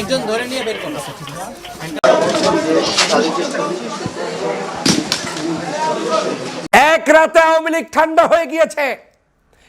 একজন ধরে নিয়ে বের এক রাতে আওয়ামী লীগ ঠান্ডা হয়ে গিয়েছে।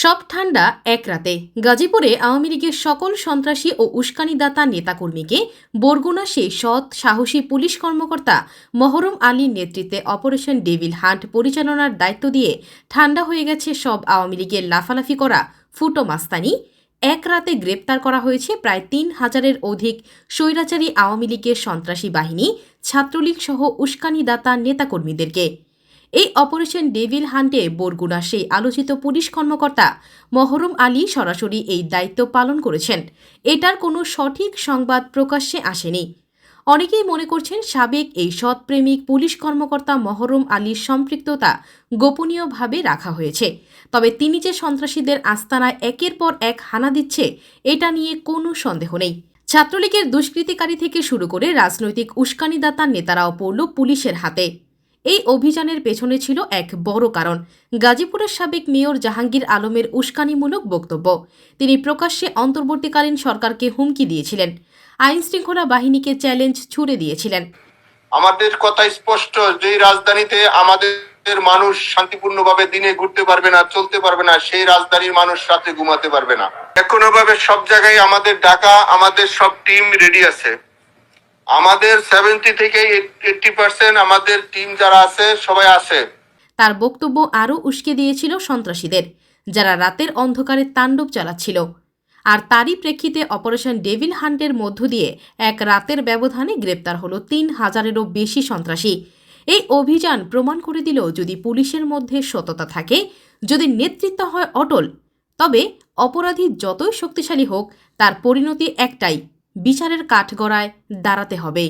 সব ঠান্ডা এক রাতে। গাজীপুরে আওয়ামী লীগের সকল সন্ত্রাসী ও উস্কানিদাতা নেতাকর্মীকে বরগুনা সে সৎ, সাহসী পুলিশ কর্মকর্তা মহরম আলীর নেতৃত্বে অপারেশন ডেভিল হান্ট পরিচালনার দায়িত্ব দিয়ে ঠান্ডা হয়ে গেছে সব আওয়ামী লীগের লাফালাফি করা ফুটো মাস্তানি। এক রাতে গ্রেপ্তার করা হয়েছে প্রায় তিন হাজারের অধিক স্বৈরাচারী আওয়ামী লীগের সন্ত্রাসী বাহিনী, ছাত্রলীগ সহ উস্কানিদাতা নেতাকর্মীদেরকে। এই অপারেশন ডেভিল হান্টে বরগুনা সেই আলোচিত পুলিশ কর্মকর্তা মহরম আলী সরাসরি এই দায়িত্ব পালন করেছেন। এটার কোনো সঠিক সংবাদ প্রকাশ্যে আসেনি। অনেকেই মনে করছেন সাবেক এই সৎপ্রেমিক পুলিশ কর্মকর্তা মহরম আলীর সম্পৃক্ততা গোপনীয়ভাবে রাখা হয়েছে। তবে তিনি যে সন্ত্রাসীদের আস্তানায় একের পর এক হানা দিচ্ছে, এটা নিয়ে কোনো সন্দেহ নেই। ছাত্রলীগের দুষ্কৃতিকারী থেকে শুরু করে রাজনৈতিক উস্কানিদাতা নেতারাও পড়ল পুলিশের হাতে। এই অভিযানের পেছনে ছিল এক বড় কারণ। গাজীপুরের সাবেক মেয়র জাহাঙ্গীর আলমের উস্কানিমূলক বক্তব্য। তিনি প্রকাশ্যে অন্তর্বর্তীকালীন সরকারকে হুমকি দিয়েছিলেন। আইন শৃঙ্খলা বাহিনীকে চ্যালেঞ্জ ছুড়ে দিয়েছিলেন। আমাদের কথা স্পষ্ট যে রাজধানীতে আমাদের মানুষ শান্তিপূর্ণভাবে দিনে ঘুরতে পারবে না, চলতে পারবে না, সেই রাজধানীর মানুষ রাতে ঘুমাতে পারবে না। এখনও ভাবে সব জায়গায় আমাদের ঢাকা, আমাদের সব টিম রেডি আছে। আমাদের সেভেন্টি থেকে এইটটি পার্সেন্ট আমাদের টিম যারা আছে, সবাই আছে। তার বক্তব্য আরও উস্কে দিয়েছিল সন্ত্রাসীদের, যারা রাতের অন্ধকারে তাণ্ডব চালাচ্ছিল। আর তারই প্রেক্ষিতে অপারেশন ডেভিল হান্টের মধ্য দিয়ে এক রাতের ব্যবধানে গ্রেপ্তার হলো তিন হাজারেরও বেশি সন্ত্রাসী। এই অভিযান প্রমাণ করে দিল যদি পুলিশের মধ্যে সততা থাকে, যদি নেতৃত্ব হয় অটল, তবে অপরাধী যতই শক্তিশালী হোক, তার পরিণতি একটাই বিচারের কাঠগড়ায় দাঁড়াতে হবে।